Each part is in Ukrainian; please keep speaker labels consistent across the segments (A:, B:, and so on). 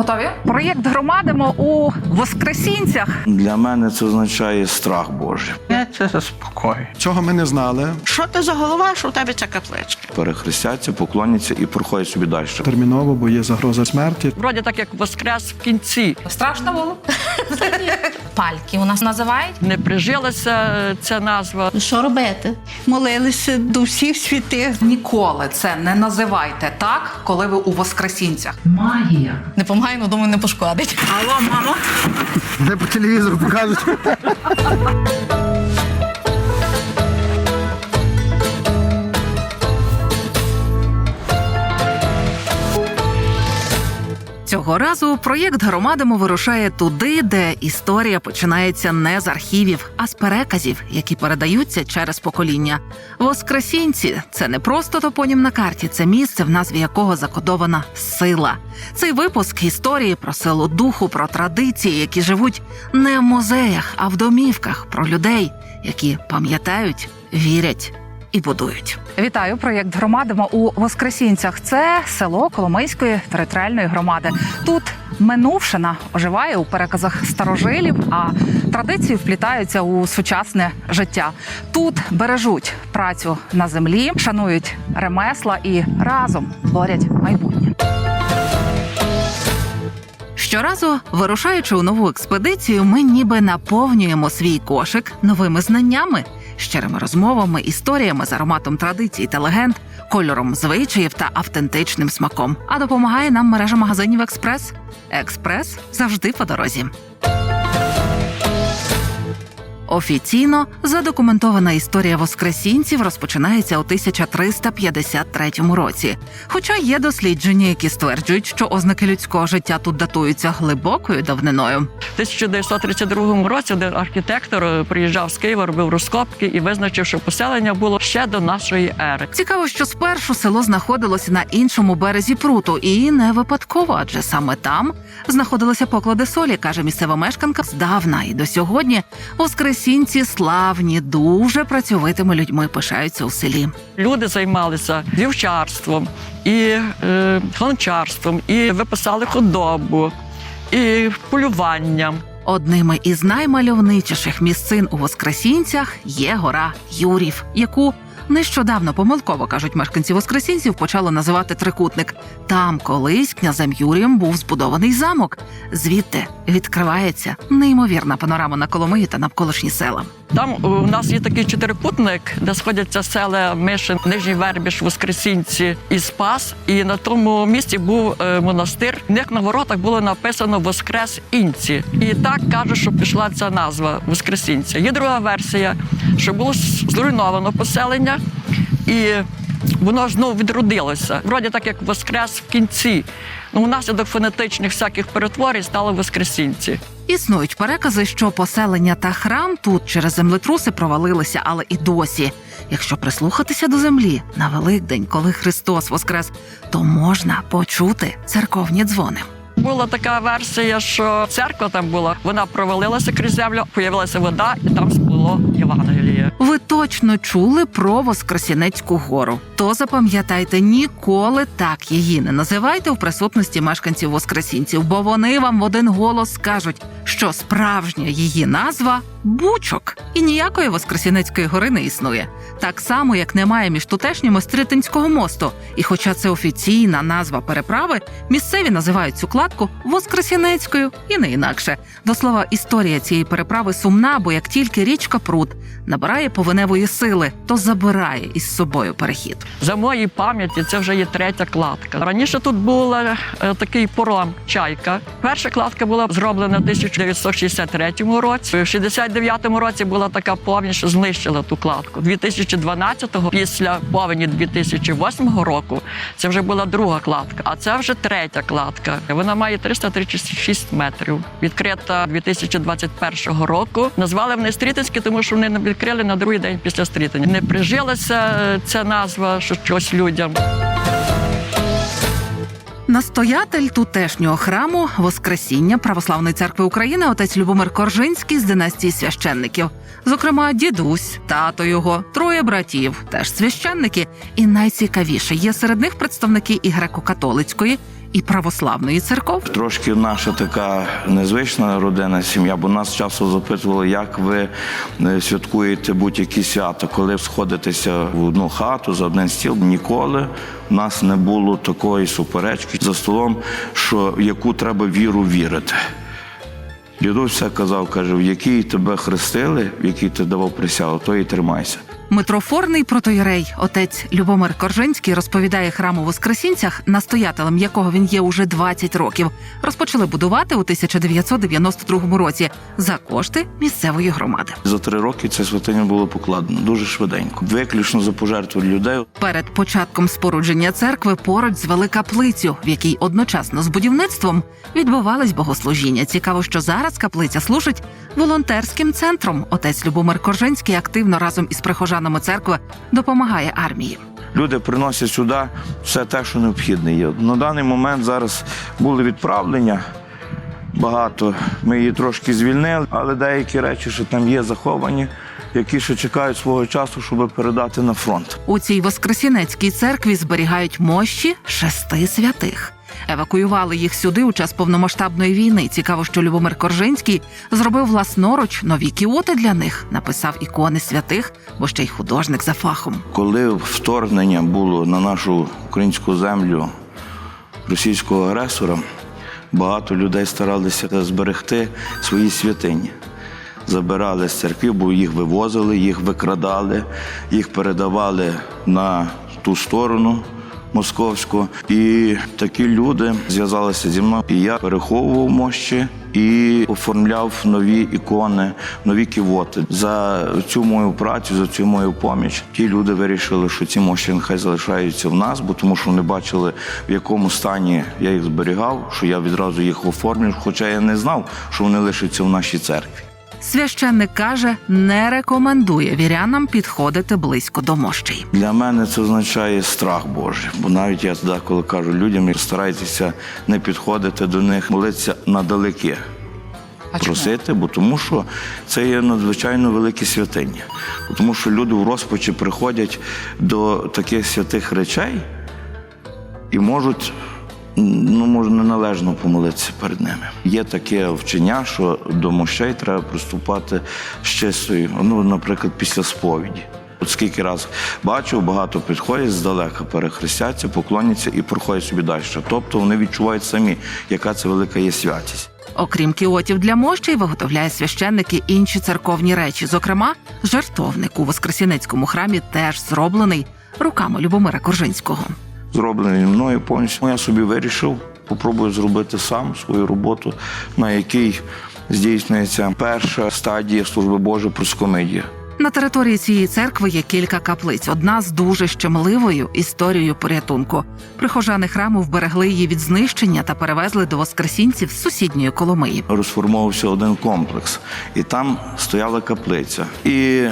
A: Готові? Проєкт громадимо у Воскресінцях.
B: Для мене це означає страх Божий.
C: Я це заспокоює.
D: Цього ми не знали.
E: Що ти за голова, що в тебе ця капличка?
B: Перехрестяться, поклоняться і проходять собі далі.
D: Терміново, бо є загроза смерті.
F: Вроді так як воскрес в кінці.
A: Страшно було? Пальки у нас називають.
F: Не прижилася е, ця назва.
G: Що робити? Молилися до всіх святих.
A: Ніколи це не називайте так, коли ви у Воскресінцях. Магія.
G: Не помагай, ну думаю, не пошкодить.
A: Алло, мамо.
D: Де по телевізору покажуть.
A: Цього разу проєкт громадимо вирушає туди, де історія починається не з архівів, а з переказів, які передаються через покоління. Воскресінці це не просто топонім на карті, це місце, в назві якого закодована сила. Цей випуск історії про силу духу, про традиції, які живуть не в музеях, а в домівках, про людей, які пам'ятають, вірять і будують. Вітаю проєкт громадимо у Воскресінцях. Це село Коломийської територіальної громади. Тут минувшина оживає у переказах старожилів, а традиції вплітаються у сучасне життя. Тут бережуть працю на землі, шанують ремесла і разом творять майбутнє. Щоразу, вирушаючи у нову експедицію, ми ніби наповнюємо свій кошик новими знаннями, щирими розмовами, історіями з ароматом традицій та легенд, кольором звичаїв та автентичним смаком. А допомагає нам мережа магазинів Експрес. Експрес завжди по дорозі. Офіційно задокументована історія воскресінців розпочинається у 1353 році. Хоча є дослідження, які стверджують, що ознаки людського життя тут датуються глибокою давниною.
F: В 1932 році один архітектор е, приїжджав з Києва, робив розкопки і визначив, що поселення було ще до нашої ери.
A: Цікаво, що спершу село знаходилося на іншому березі пруту, і не випадково, адже саме там знаходилися поклади солі, каже місцева мешканка здавна. І до сьогодні воскресінці славні, дуже працьовитими людьми пишаються у селі.
F: Люди займалися вівчарством і е, гончарством, і виписали худобу, і полюванням.
A: Одними із наймальовничіших місцин у Воскресінцях є гора Юрів, яку нещодавно помилково кажуть мешканці Воскресінців, почали називати трикутник. Там колись князем Юрієм був збудований замок. Звідти відкривається неймовірна панорама на Коломиї та навколишні села.
F: Там е, у нас є такий чотирикутник, де сходяться села Мишин, Нижній Вербіж, Воскресінці і Спас. І на тому місці був е, монастир. В них на воротах було написано Воскрес Інці. І так кажуть, що пішла ця назва Воскресінця. Є друга версія, що було зруйновано поселення і. Воно знову відродилося. Вроді так, як воскрес в кінці. Ну, внаслідок фонетичних всяких перетворень стало воскресінці.
A: Існують перекази, що поселення та храм тут через землетруси провалилися, але і досі. Якщо прислухатися до землі на Великдень, коли Христос воскрес, то можна почути церковні дзвони.
F: Була така версія, що церква там була, вона провалилася крізь землю, появилася вода, і там було Євангеліє.
A: Ви точно чули про Воскресінецьку гору. То запам'ятайте, ніколи так її не називайте в присутності мешканців Воскресінців, бо вони вам в один голос скажуть, що справжня її назва Бучок, і ніякої Воскресінецької гори не існує. Так само, як немає між тутешніми Стритинського мосту. І хоча це офіційна назва переправи, місцеві називають цю кладку Воскресінецькою і не інакше. До слова, історія цієї переправи сумна, бо як тільки річка Прут набирає повеневої сили, то забирає із собою перехід.
F: За моїй пам'яті це вже є третя кладка. Раніше тут був е, такий пором чайка. Перша кладка була зроблена в 1963 році. В 69-му році була така повінь, що знищила ту кладку. 2012-го, після повені 2008 року, це вже була друга кладка, а це вже третя кладка. Вона має 336 метрів. Відкрита 2021 року. Назвали вони Стрітинські, тому що вони не відкрили на другий день після стрітання. Не прижилася е, ця назва, що щось людям.
A: Настоятель тутешнього храму Воскресіння Православної церкви України отець Любомир Коржинський з династії священників. Зокрема, дідусь, тато його, троє братів, теж священники. І найцікавіше є серед них представники і греко-католицької, і православної церков.
B: Трошки наша така незвична родина, сім'я, бо нас часто запитували, як ви е, святкуєте будь-які свята, коли сходитеся в одну хату за один стіл. Ніколи в нас не було такої суперечки за столом, що яку треба віру вірити. Дідусь все казав, каже, в якій тебе хрестили, в якій ти давав присягу, то і тримайся.
A: Митрофорний протоєрей, отець Любомир Коржинський, розповідає храм у Воскресінцях, настоятелем якого він є уже 20 років, розпочали будувати у 1992 році за кошти місцевої громади.
B: За три роки ця святиня було покладено дуже швиденько, виключно за пожертву людей.
A: Перед початком спорудження церкви поруч звели каплицю, в якій одночасно з будівництвом відбувались богослужіння. Цікаво, що зараз каплиця служить волонтерським центром. Отець Любомир Коржинський активно разом із прихожанами церкви допомагає армії.
B: Люди приносять сюди все те, що необхідне є. На даний момент зараз були відправлення. Багато ми її трошки звільнили, але деякі речі, що там є заховані, які ще чекають свого часу, щоб передати на фронт.
A: У цій Воскресінецькій церкві зберігають мощі шести святих. Евакуювали їх сюди у час повномасштабної війни. Цікаво, що Любомир Коржинський зробив власноруч нові кіоти для них, написав ікони святих, бо ще й художник за фахом.
B: Коли вторгнення було на нашу українську землю російського агресора, багато людей старалися зберегти свої святині. Забирали з церкви, бо їх вивозили, їх викрадали, їх передавали на ту сторону московську. І такі люди зв'язалися зі мною. І я переховував мощі і оформляв нові ікони, нові ківоти. За цю мою працю, за цю мою поміч, ті люди вирішили, що ці мощі нехай залишаються в нас, бо тому що вони бачили, в якому стані я їх зберігав, що я відразу їх оформлю, хоча я не знав, що вони лишаться в нашій церкві.
A: Священник каже, не рекомендує вірянам підходити близько до мощей.
B: Для мене це означає страх Божий. Бо навіть я деколи кажу людям, старайтеся не підходити до них, молитися надалеке. Просити, бо тому що це є надзвичайно велике святиня. Бо Тому що люди в розпачі приходять до таких святих речей і можуть ну, може, неналежно помолитися перед ними. Є таке вчення, що до мощей треба приступати з чистою, ну, наприклад, після сповіді. От скільки раз бачив, багато підходять здалека, перехрестяться, поклоняться і проходять собі далі. Тобто вони відчувають самі, яка це велика є святість.
A: Окрім кіотів для мощей, виготовляє священники інші церковні речі. Зокрема, жертовник у Воскресінецькому храмі теж зроблений руками Любомира Коржинського.
B: Зроблений мною повністю. Я собі вирішив, попробую зробити сам свою роботу, на якій здійснюється перша стадія служби Божої проскомидія.
A: На території цієї церкви є кілька каплиць. Одна з дуже щемливою історією порятунку. Прихожани храму вберегли її від знищення та перевезли до воскресінців з сусідньої Коломиї.
B: Розформовувався один комплекс, і там стояла каплиця. І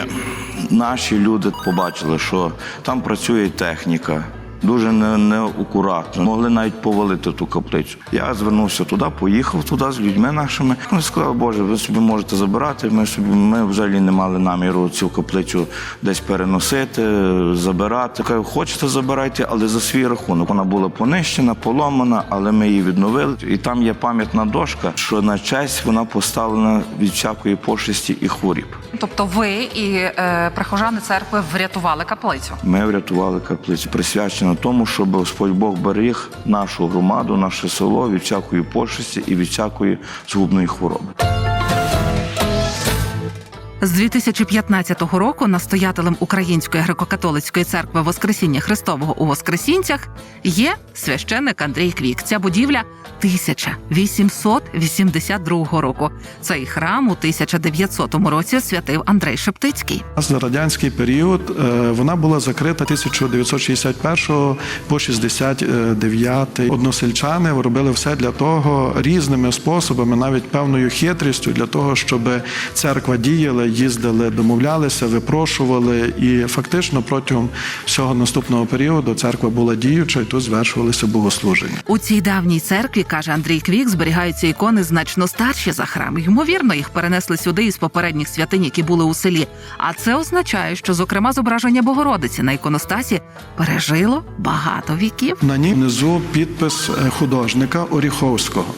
B: наші люди побачили, що там працює техніка. Дуже не- неакуратно. Могли навіть повалити ту каплицю. Я звернувся туди, поїхав туди з людьми нашими. Ну, сказав, Боже, ви собі можете забирати. Ми собі ми взагалі не мали наміру цю каплицю десь переносити, забирати. Кажу, хочете забирайте, але за свій рахунок. Вона була понищена, поломана, але ми її відновили. І там є пам'ятна дошка, що на честь вона поставлена від всякої пошесті і хворіб.
C: Тобто ви і е, прихожани церкви врятували каплицю.
B: Ми врятували каплицю, присвячено тому, щоб Господь Бог беріг нашу громаду, наше село від всякої пошесті і від всякої згубної хвороби.
A: З 2015 року настоятелем Української греко-католицької церкви Воскресіння Христового у Воскресінцях є священник Андрій Квік. Ця будівля 1882 року. Цей храм у 1900 році святив Андрей Шептицький.
D: За радянський період е, вона була закрита 1961 по 69. Односельчани робили все для того різними способами, навіть певною хитрістю, для того, щоб церква діяла їздили, домовлялися, випрошували. І фактично протягом всього наступного періоду церква була діюча, і тут звершувалися богослуження.
A: У цій давній церкві, каже Андрій Квік, зберігаються ікони значно старші за храм. Ймовірно, їх перенесли сюди із попередніх святинь, які були у селі. А це означає, що, зокрема, зображення Богородиці на іконостасі пережило багато віків.
D: На ній внизу підпис е, художника Оріховського,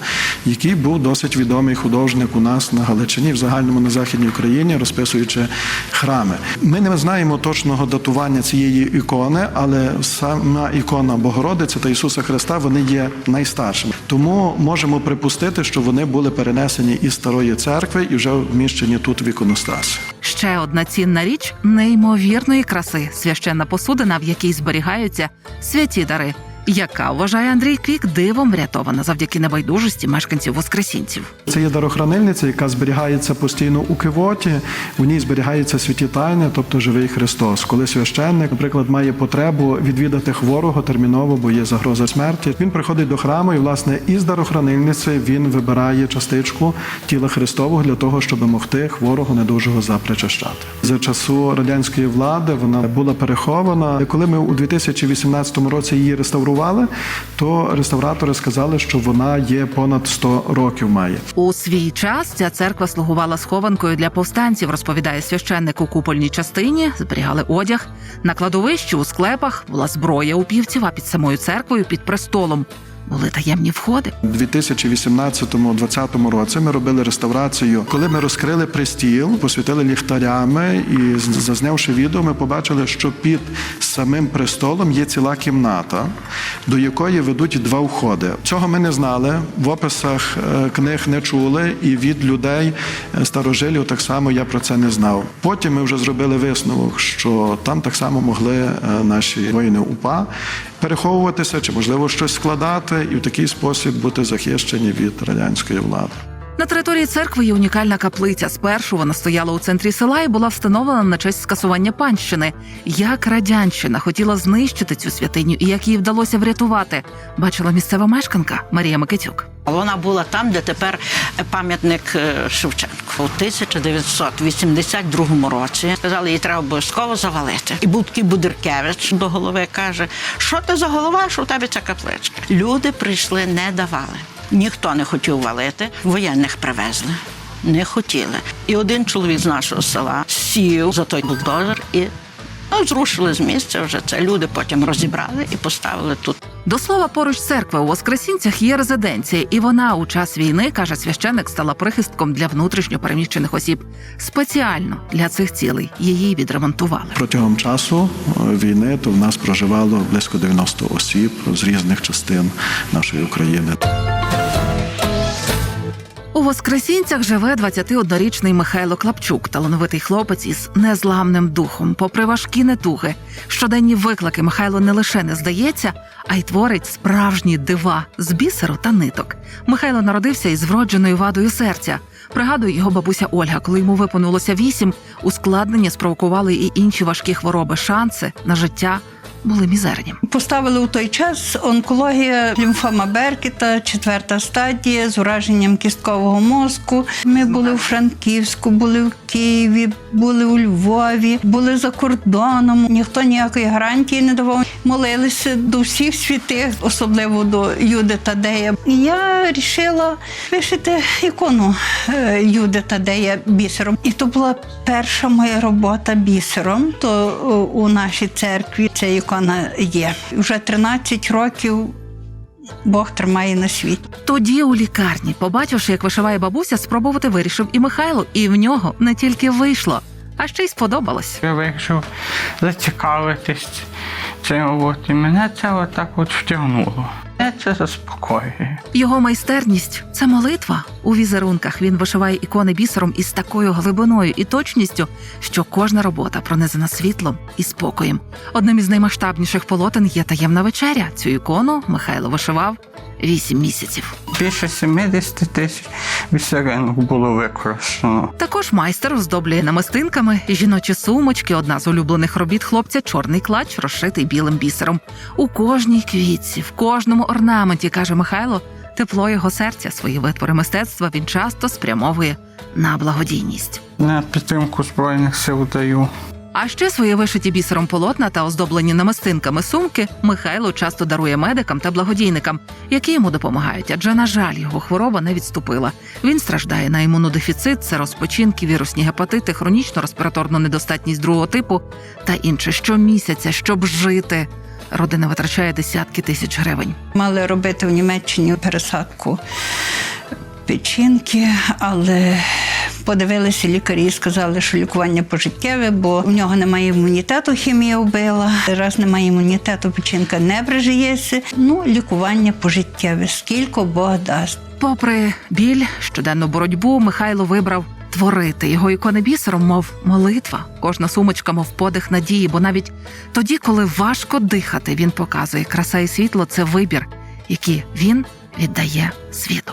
D: який був досить відомий художник у нас на Галичині, в загальному на західній Україні, розписуючи храми. Ми не знаємо точного датування цієї ікони, але сама ікона Богородиці та Ісуса Христа вони є найстаршими. Тому можемо припустити, що вони були перенесені із старої церкви і вже вміщені тут в іконостасі.
A: Ще одна цінна річ неймовірної краси священна посудина, в якій зберігаються святі дари, яка вважає Андрій Квік дивом врятована завдяки небайдужості мешканців воскресінців.
D: Це є дарохранильниця, яка зберігається постійно у кивоті. У ній зберігаються святі тайни, тобто живий Христос. Коли священник, наприклад, має потребу відвідати хворого терміново, бо є загроза смерті. Він приходить до храму, і власне із дарохранильниці він вибирає частичку тіла Христового для того, щоб могти хворого недужого запричащати. За часу радянської влади вона була перехована. Коли ми у 2018 році її реставрували, то реставратори сказали, що вона є понад 100 років має.
A: У свій час ця церква слугувала схованкою для повстанців, розповідає священник у купольній частині. Зберігали одяг на кладовищі у склепах була зброя у півців, а під самою церквою, під престолом були таємні входи.
D: У 2018-2020 році ми робили реставрацію. Коли ми розкрили пристіл, посвітили ліхтарями і зазнявши відео, ми побачили, що під самим престолом є ціла кімната, до якої ведуть два входи. Цього ми не знали. В описах е, книг не чули, і від людей е, старожилів так само я про це не знав. Потім ми вже зробили висновок, що там так само могли е, наші воїни УПА переховуватися чи можливо щось складати, і в такий спосіб бути захищені від радянської влади.
A: На території церкви є унікальна каплиця. Спершу вона стояла у центрі села і була встановлена на честь скасування панщини. Як радянщина хотіла знищити цю святиню і як їй вдалося врятувати, бачила місцева мешканка Марія Микитюк.
E: Вона була там, де тепер пам'ятник е, Шевченку. У 1982 році сказали, її треба обов'язково завалити. І був такий Будиркевич до голови каже: що ти за голова, що у тебе ця капличка? Люди прийшли, не давали. Ніхто не хотів валити, воєнних привезли. Не хотіли. І один чоловік з нашого села сів за той бульдозер і ну, зрушили з місця вже це. Люди потім розібрали і поставили тут.
A: До слова, поруч церкви у Воскресінцях є резиденція, і вона у час війни, каже священник, стала прихистком для внутрішньо переміщених осіб. Спеціально для цих цілей її відремонтували.
D: Протягом часу е, війни то в нас проживало близько 90 осіб з різних частин нашої України.
A: У Воскресінцях живе 21-річний Михайло Клапчук, талановитий хлопець із незламним духом. Попри важкі недуги, щоденні виклики Михайло не лише не здається, а й творить справжні дива з бісеру та ниток. Михайло народився із вродженою вадою серця. Пригадує його бабуся Ольга, коли йому виповнилося вісім, ускладнення спровокували і інші важкі хвороби. Шанси на життя були мізерні.
G: Поставили у той час онкологія лімфома Беркета, четверта стадія з ураженням кісткового мозку. Ми були у Франківську, були в Києві, були у Львові, були за кордоном. Ніхто ніякої гарантії не давав. Молилися до всіх святих, особливо до Юди Тадея. І я вирішила вишити ікону е, Юди Тадея бісером. І то була перша моя робота бісером. То у нашій церкві ця ікона є. Вже 13 років Бог тримає на світі.
A: Тоді у лікарні, побачивши, як вишиває бабуся, спробувати вирішив і Михайло, і в нього не тільки вийшло, а ще й сподобалось.
H: Я вирішив зацікавитись цим, от, і мене це отак от втягнуло. Мене це заспокоює.
A: Його майстерність це молитва. У візерунках він вишиває ікони бісером із такою глибиною і точністю, що кожна робота пронизана світлом і спокоєм. Одним із наймасштабніших полотен є таємна вечеря. Цю ікону Михайло вишивав вісім місяців.
H: Більше 70 тисяч вісеринок було використано.
A: Також майстер оздоблює намистинками жіночі сумочки. Одна з улюблених робіт хлопця чорний клач, розшитий білим бісером. У кожній квітці, в кожному орнаменті, каже Михайло, Тепло його серця, свої витвори мистецтва він часто спрямовує на благодійність.
H: На підтримку Збройних сил даю.
A: А ще свої вишиті бісером полотна та оздоблені намистинками сумки Михайло часто дарує медикам та благодійникам, які йому допомагають. Адже, на жаль, його хвороба не відступила. Він страждає на імунодефіцит, це розпочинки, вірусні гепатити, хронічну респіраторну недостатність другого типу та інше. Щомісяця, щоб жити. Родина витрачає десятки тисяч гривень.
G: Мали робити в Німеччині пересадку печінки, але подивилися лікарі і сказали, що лікування пожиттєве, бо у нього немає імунітету, хімія вбила. Раз немає імунітету, печінка не прижиється. Ну, лікування пожиттєве, скільки Бог дасть.
A: Попри біль, щоденну боротьбу, Михайло вибрав творити його ікони бісером, мов молитва. Кожна сумочка, мов подих надії, бо навіть тоді, коли важко дихати, він показує краса і світло це вибір, який він віддає світу.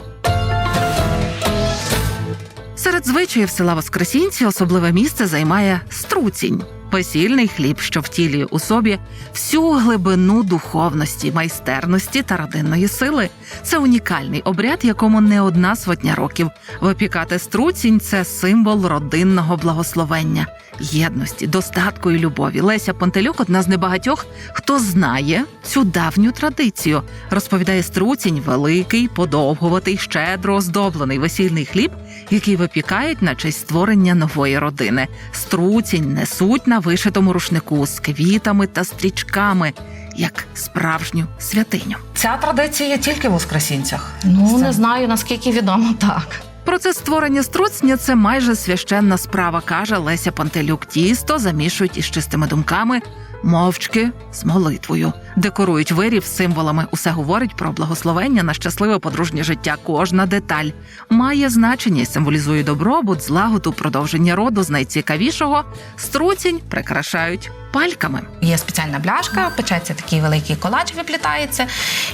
A: Серед звичаїв села Воскресінці особливе місце займає струцінь. Весільний хліб, що втілює у собі всю глибину духовності, майстерності та родинної сили. Це унікальний обряд, якому не одна сотня років. Випікати струцінь це символ родинного благословення, єдності, достатку і любові. Леся Понтелюк одна з небагатьох, хто знає цю давню традицію. Розповідає струцінь великий, подовгуватий, щедро оздоблений весільний хліб, який випікають на честь створення нової родини. Струцінь несуть на вишитому рушнику з квітами та стрічками, як справжню святиню.
C: Ця традиція є тільки в Воскресінцях.
I: Ну не знаю наскільки відомо так.
A: Процес створення струцня це майже священна справа, каже Леся Пантелюк. Тісто замішують із чистими думками, мовчки з молитвою. Декорують вирів символами. Усе говорить про благословення на щасливе подружнє життя. Кожна деталь має значення і символізує добробут, злагоду, продовження роду з найцікавішого. Струцінь прикрашають пальками.
I: Є спеціальна бляшка, печеться такий великий колач, виплітається.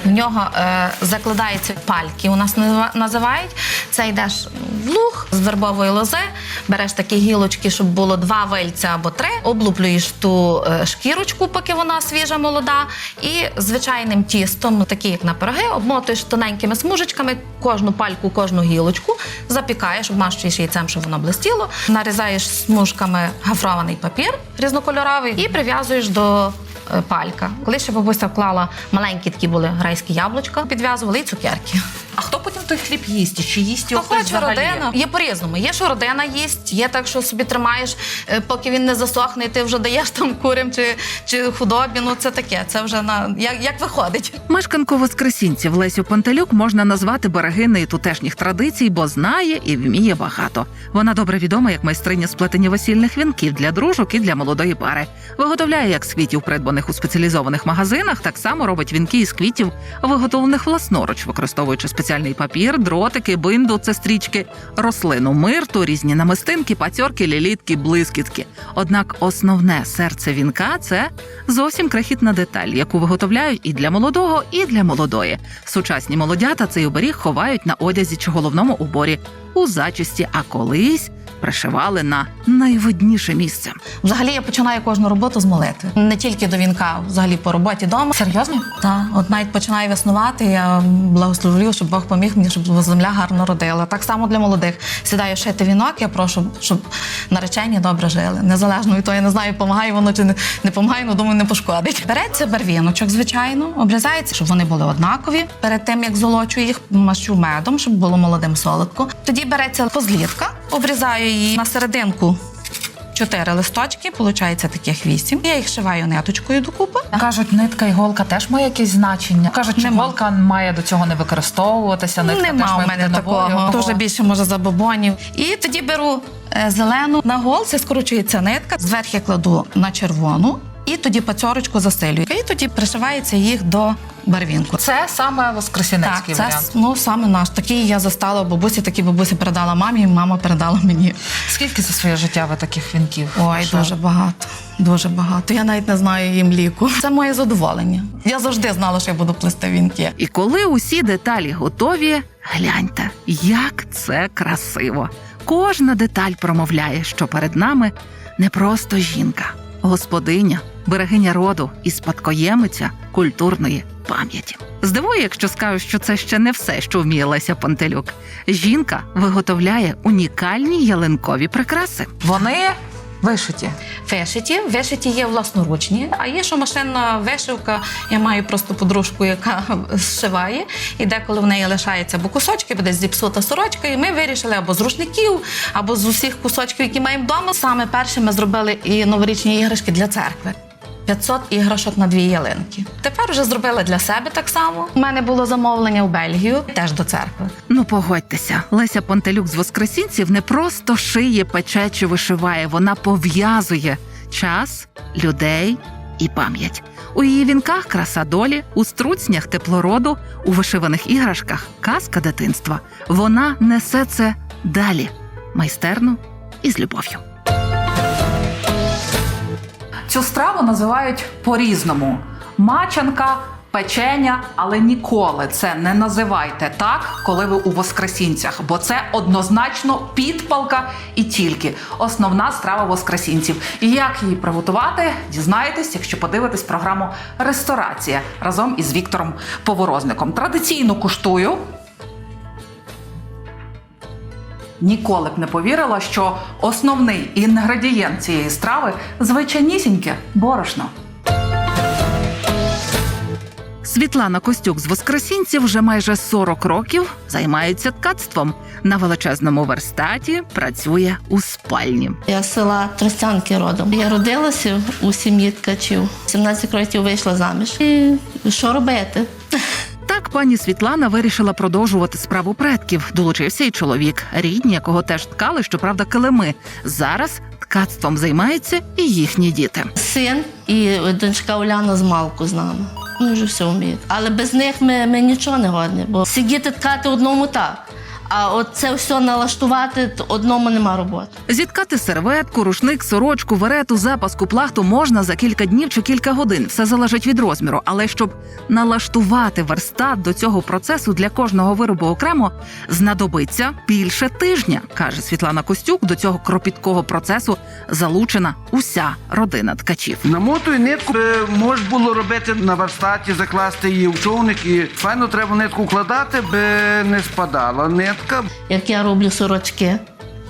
I: В нього е, закладаються пальки. У нас назива- називають. Це йдеш в луг з вербової лози, береш такі гілочки, щоб було два вельця або три, облуплюєш ту е, шкірочку, поки вона свіжа, молода, і звичайним тістом, такі як на пироги, обмотуєш тоненькими смужечками кожну пальку, кожну гілочку, запікаєш, обмащуєш яйцем, щоб воно блистіло, нарізаєш смужками гафрований папір різнокольоровий і прив'язуєш до палька. Коли ще бабуся вклала маленькі такі були грайські яблучка, підв'язували і цукерки.
C: А хто потім той хліб їсть? Чи їсть його хтось
I: хоче
C: взагалі?
I: родина? Є по-різному. Є, що родина їсть, є так, що собі тримаєш, е, поки він не засохне, і ти вже даєш там курям чи, чи худобі. Ну це таке. Це вже на як, як виходить.
A: Мешканку Воскресінців Лесю Пантелюк можна назвати берегинею тутешніх традицій, бо знає і вміє багато. Вона добре відома як майстриня сплетення весільних вінків для дружок і для молодої пари. Виготовляє як з квітів, придбаних у спеціалізованих магазинах, так само робить вінки із квітів, виготовлених власноруч, використовуючи спеціальний папір, дротики, бинду, це стрічки, рослину, мирту, різні намистинки, пацьорки, лілітки, блискітки. Однак основне серце вінка це зовсім крихітна деталь, яку виготовляють і для молодого, і для молодої. Сучасні молодята цей оберіг ховають на одязі чи головному уборі у зачисті, а колись пришивали на найвидніше місце.
I: Взагалі я починаю кожну роботу з молитви. Не тільки до вінка, взагалі по роботі вдома.
C: Серйозно?
I: Так, от навіть починаю веснувати, я благословлю, щоб Бог поміг мені, щоб земля гарно родила. Так само для молодих. Сідаю шити вінок, я прошу, щоб наречені добре жили. Незалежно від того, я не знаю, допомагає воно чи не, допомагає, але думаю, не пошкодить. Береться барвіночок, звичайно, обрізається, щоб вони були однакові. Перед тим як золочую їх, мащу медом, щоб було молодим солодко. Тоді береться позлітка, обрізаю її на серединку. Чотири листочки, виходить таких вісім. Я їх шиваю ниточкою докупи.
C: Кажуть, нитка і голка теж має якесь значення. Кажуть,
I: Нема.
C: голка має до цього не використовуватися. Нитка теж
I: Нема у мене
C: бути
I: такого. Дуже більше може забобонів. І тоді беру е, зелену на голці, скручується нитка, зверху кладу на червону. І тоді пацьорочку засилюю. І тоді пришивається їх до барвінку.
C: Це саме
I: Так, це
C: варіант.
I: ну саме наш. Такий я застала у бабусі, такі бабусі передала мамі, і мама передала мені.
C: Скільки за своє життя ви таких вінків?
I: Ой,
C: Що?
I: дуже багато. Дуже багато. Я навіть не знаю їм ліку. Це моє задоволення. Я завжди знала, що я буду плести вінки.
A: І коли усі деталі готові, гляньте, як це красиво. Кожна деталь промовляє, що перед нами не просто жінка, господиня, берегиня роду і спадкоємиця культурної пам'яті. Здивує, якщо скажу, що це ще не все, що вміє Леся Пантелюк. Жінка виготовляє унікальні ялинкові прикраси.
C: Вони вишиті.
I: Вишиті, вишиті є власноручні, а є, що машинна вишивка. Я маю просто подружку, яка зшиває, і деколи в неї лишається або кусочки, буде зіпсута сорочка. І ми вирішили або з рушників, або з усіх кусочків, які маємо вдома. Саме перше ми зробили і новорічні іграшки для церкви. 500 іграшок на дві ялинки. Тепер вже зробили для себе так само. У мене було замовлення в Бельгію, теж до церкви.
A: Ну, погодьтеся, Леся Пантелюк з Воскресінців не просто шиє, пече чи вишиває, вона пов'язує час, людей і пам'ять. У її вінках краса долі, у струцнях теплороду, у вишиваних іграшках казка дитинства. Вона несе це далі, майстерно і з любов'ю.
C: Цю страву називають по-різному: мачанка, печеня, але ніколи це не називайте так, коли ви у воскресінцях, бо це однозначно підпалка і тільки основна страва воскресінців. І як її приготувати, дізнаєтесь, якщо подивитесь програму Ресторація разом із Віктором Поворозником. Традиційно куштую. Ніколи б не повірила, що основний інгредієнт цієї страви звичайнісіньке борошно.
A: Світлана Костюк з Воскресінців вже майже 40 років займається ткацтвом. На величезному верстаті працює у спальні.
J: Я з села Тростянки родом. Я родилася у сім'ї ткачів. 17 років вийшла заміж. І що робити?
A: Так пані Світлана вирішила продовжувати справу предків. Долучився і чоловік, рідні, якого теж ткали, щоправда, килими. Зараз ткацтвом займаються і їхні діти.
J: Син і дочка Уляна з Малку з нами. Ми вже все вміють. Але без них ми, ми нічого не годні, бо сидіти ткати одному так. А от це все налаштувати, то одному нема роботи.
A: Зіткати серветку, рушник, сорочку, верету, запаску, плахту можна за кілька днів чи кілька годин. Все залежить від розміру. Але щоб налаштувати верстат до цього процесу для кожного виробу окремо, знадобиться більше тижня, каже Світлана Костюк. До цього кропіткого процесу залучена уся родина ткачів.
K: Намотую нитку, можеш було робити на верстаті, закласти її в човник і файно треба нитку вкладати, би не спадала нитка.
J: Як я роблю сорочки,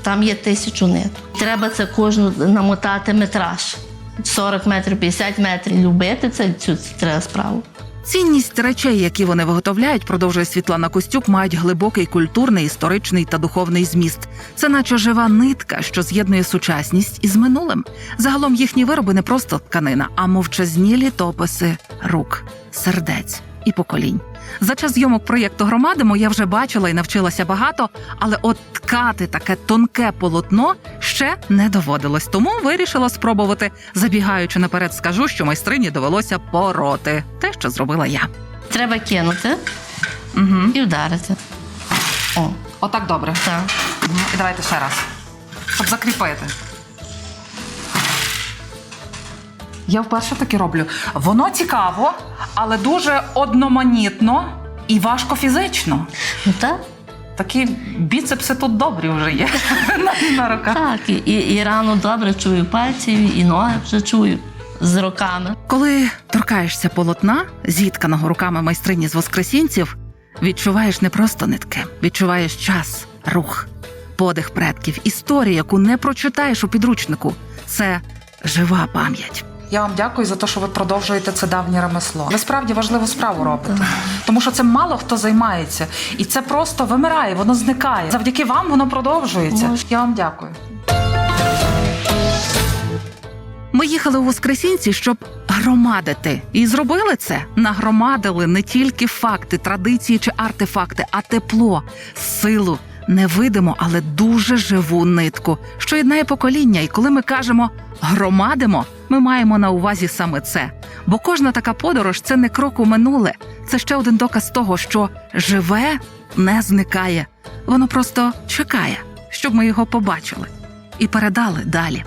J: там є тисячу ниток. Треба це кожну намотати метраж. 40 метрів, 50 метрів. Любити це цю цю треба справу.
A: Цінність речей, які вони виготовляють, продовжує Світлана Костюк, мають глибокий культурний, історичний та духовний зміст. Це наче жива нитка, що з'єднує сучасність із минулим. Загалом їхні вироби не просто тканина, а мовчазні літописи рук, сердець і поколінь. За час зйомок проєкту Громадимо я вже бачила і навчилася багато, але от ткати таке тонке полотно ще не доводилось. Тому вирішила спробувати. Забігаючи наперед, скажу, що майстрині довелося пороти те, що зробила я.
J: Треба кинути
C: Угу.
J: і вдарити. О,
C: Отак добре.
J: так.
C: І давайте ще раз. Щоб закріпити. Я вперше таке роблю. Воно цікаво, але дуже одноманітно і важко фізично.
J: Ну так.
C: Такі біцепси тут добрі вже є на, на руках.
J: Так, і, і, і рано добре чую пальців, і ноги вже чую з роками.
A: Коли торкаєшся полотна, зітканого руками майстрині з воскресінців, відчуваєш не просто нитки, відчуваєш час, рух, подих предків, історію, яку не прочитаєш у підручнику. Це жива пам'ять.
C: Я вам дякую за те, що ви продовжуєте це давнє ремесло. Ви справді важливу справу робите, тому що це мало хто займається, і це просто вимирає, воно зникає. Завдяки вам воно продовжується. Я вам дякую.
A: Ми їхали у Воскресінці, щоб громадити. І зробили це. Нагромадили не тільки факти, традиції чи артефакти, а тепло, силу, невидиму, але дуже живу нитку, що єднає покоління. І коли ми кажемо громадимо, ми маємо на увазі саме це. Бо кожна така подорож це не крок у минуле, це ще один доказ того, що живе не зникає. Воно просто чекає, щоб ми його побачили і передали далі.